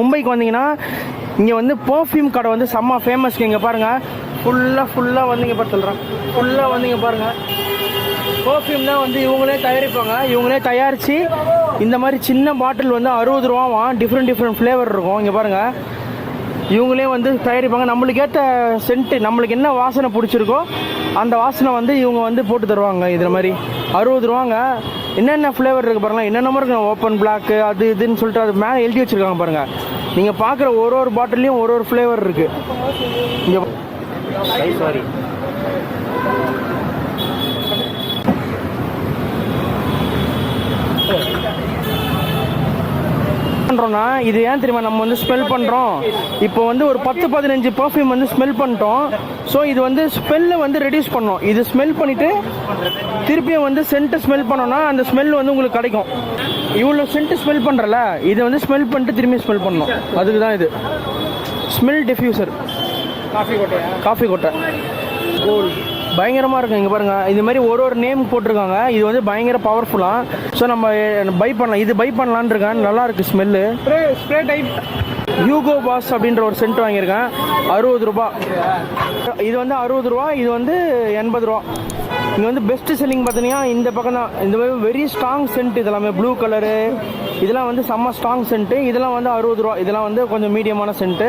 மும்பைக்கு வந்தீங்கன்னா இங்கே வந்து பர்ஃப்யூம் கடை வந்து செம்ம ஃபேமஸ்க்கு இங்கே பாருங்கள் ஃபுல்லாக ஃபுல்லாக வந்து இங்கே பார்த்து சொல்கிறேன் ஃபுல்லாக வந்து இங்கே பாருங்கள் பர்ஃப்யூம் தான் வந்து இவங்களே தயாரிப்பாங்க. இவங்களே தயாரித்து இந்த மாதிரி சின்ன பாட்டில் வந்து அறுபது ரூபாவாம் டிஃப்ரெண்ட் டிஃப்ரெண்ட் ஃப்ளேவர் இருக்கும். இங்கே பாருங்கள் இவங்களே வந்து தயாரிப்பாங்க. நம்மளுக்கு ஏற்ற சென்ட்டு நம்மளுக்கு என்ன வாசனை பிடிச்சிருக்கோ அந்த வாசனை வந்து இவங்க வந்து போட்டு தருவாங்க. இதில் மாதிரி அறுபது ரூபாங்க. என்னென்ன ஃப்ளேவர் இருக்குது பாருங்களேன். என்னென்னமோ இருக்கு. ஓப்பன் பிளாக்கு அது இதுன்னு சொல்லிட்டு அது மேலே எழுதி வச்சுருக்காங்க பாருங்கள் நீங்கள் பார்க்குற ஒரு ஒரு பாட்டிலையும் ஒரு ஒரு ஃப்ளேவர் இருக்குது இங்கே சாரி பண்ணுறோன்னா இது ஏன் தெரியுமா நம்ம வந்து ஸ்மெல் பண்ணுறோம் இப்போ வந்து ஒரு பத்து பதினஞ்சு பர்ஃப்யூம் வந்து ஸ்மெல் பண்ணிட்டோம். ஸோ இது வந்து ஸ்மெல்லை வந்து ரெடியூஸ் பண்ணோம் இது ஸ்மெல் பண்ணிவிட்டு திருப்பியும் வந்து சென்ட்டு ஸ்மெல் பண்ணோன்னா அந்த ஸ்மெல் வந்து உங்களுக்கு கிடைக்கும். இவ்வளோ சென்ட்டு ஸ்மெல் பண்ணுறல இதை வந்து ஸ்மெல் பண்ணிட்டு திரும்பி ஸ்மெல் பண்ணணும். அதுக்கு தான் இது. ஸ்மெல் டிஃப்யூசர் காஃபி கொட்டையா? காஃபி கொட்டை. கோல்ட் பயங்கரமாக இருக்கும். இங்கே பாருங்கள் இது மாதிரி ஒரு ஒரு நேம் போட்டிருக்காங்க. இது வந்து பயங்கர பவர்ஃபுல்லாக ஸோ நம்ம பை பண்ணலாம். இது பை பண்ணலான்னு இருக்கேன். நல்லா இருக்கு smell spray type Hugo Boss அப்படின்ற ஒரு சென்ட் வாங்கியிருக்கேன். அறுபது ரூபா. இது வந்து அறுபது ரூபா. இது வந்து எண்பது ரூபா. இங்கே வந்து பெஸ்ட் செல்லிங் பார்த்தீங்கன்னா இந்த பக்கம் தான். இந்த மாதிரி வெரி ஸ்ட்ராங் சென்ட் இதெல்லாமே. ப்ளூ கலரு இதெல்லாம் வந்து செம்ம ஸ்ட்ராங் சென்ட்டு இதெல்லாம் வந்து அறுபது ரூபா. இதெல்லாம் வந்து கொஞ்சம் மீடியமான சென்ட்டு